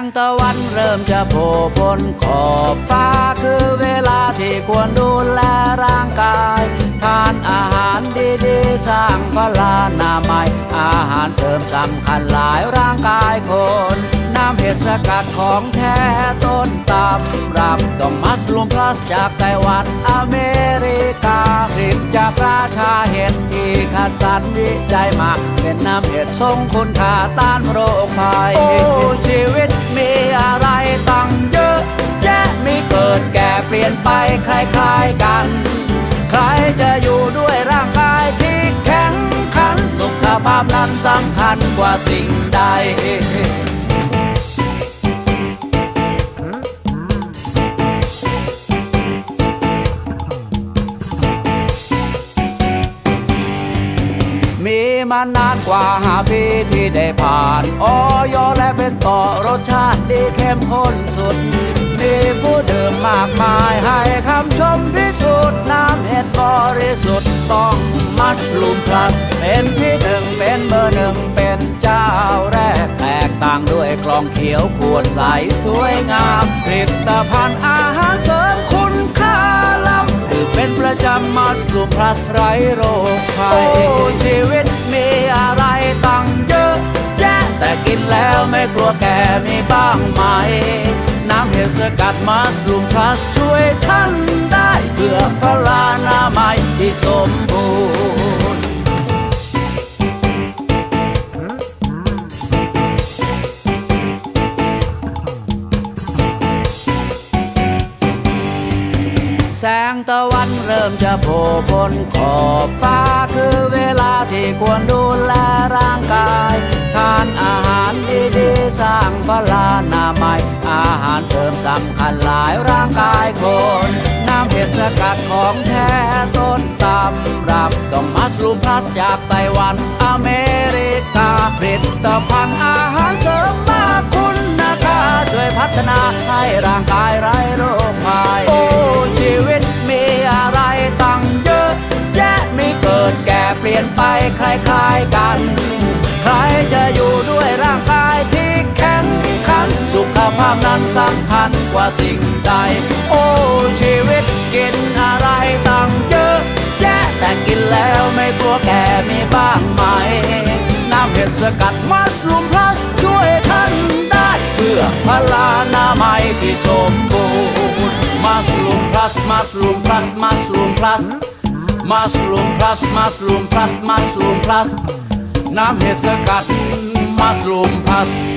งตะวันเริ่มจะโผล่พ้นขอบฟ้าคือเวลาที่ควรดูแลร่างกาย ทานอาหารดีๆ สร้างพลานามัย อาหารเสริมสำคัญหลายร่างกายคน น้ำเห็ดสกัดของแท้ต้นตำรับต้องมัสลูมพลัสจากไต้หวันอเมริกาผลิตจากราชา คัดสรรวิจัยมาเป็นน้ำเห็ดทรงคุณค่าต้านโรคภัยโอ้ชีวิตมีอะไรตั้งเยอะแยะมีเกิดแก่เปลี่ยนไปคล้ายๆกัน ใครจะอยู่ด้วยร่างกายที่แข็งขันสุขภาพนั้นสำคัญกว่าสิ่งใด มีมานานกว่าหาปีที่ได้ผ่านออยและเป็นต่อรสชาติดีเข้มข้นสุด มีผู้ดื่มมากมายให้คำชมพิสูจน์น้ำเห็ดบริสุทธิ์ต้องมัสลูมพลัส เป็นที่หนึ่งเป็นเบอร์หนึ่งเป็นเจ้าแรกแตกต่างด้วยกล่องเขียวขวดใสสวยงามผลิตภัณฑ์อาหารเสริม จำมาสลูมพลัสไรโรคภัยโอ้ชีวิตมีอะไรตั้งเยอะ แยะแต่กินแล้วไม่กลัวแก่มีบ้างไหม น้ำเห็ดสกัดมาสลูมพลัสช่วยท่านได้เพื่อพลานามัยที่สมบูรณ์ แสงตะวันเริ่มจะโผล่พ้นขอบฟ้าคือเวลาที่ควรดูแลร่างกายทานอาหารดีๆสร้างพลานามัยอาหารเสริมสำคัญหลายร่างกายคน น้ำเห็ดสกัดของแท้ต้นตำรับต้องมัสลูมพลัสจากไต้หวันอเมริกาผลิตภัณฑ์อาหารเสริมมากคุณค่าช่วยพัฒนาให้ร่างกายร้โาพนั้นสำคัญกว่าสิ่งใด โอ้ ชีวิตกินอะไรตั้งเยอะ แยะแต่กินแล้วไม่กลัวแก่มีบ้างไหม น้ำเห็ดสกัดมัสลูมพลัสช่วยท่านได้ เพื่อพลานามัยที่สมบูรณ์มัสลูมพลัสมัสลูมพลัสมัสลูมพลัสมัสลูมพลัสมัสลูมพลัสมัสลูมพลัสน้ำเห็ดสกัดมัสลูมพลัส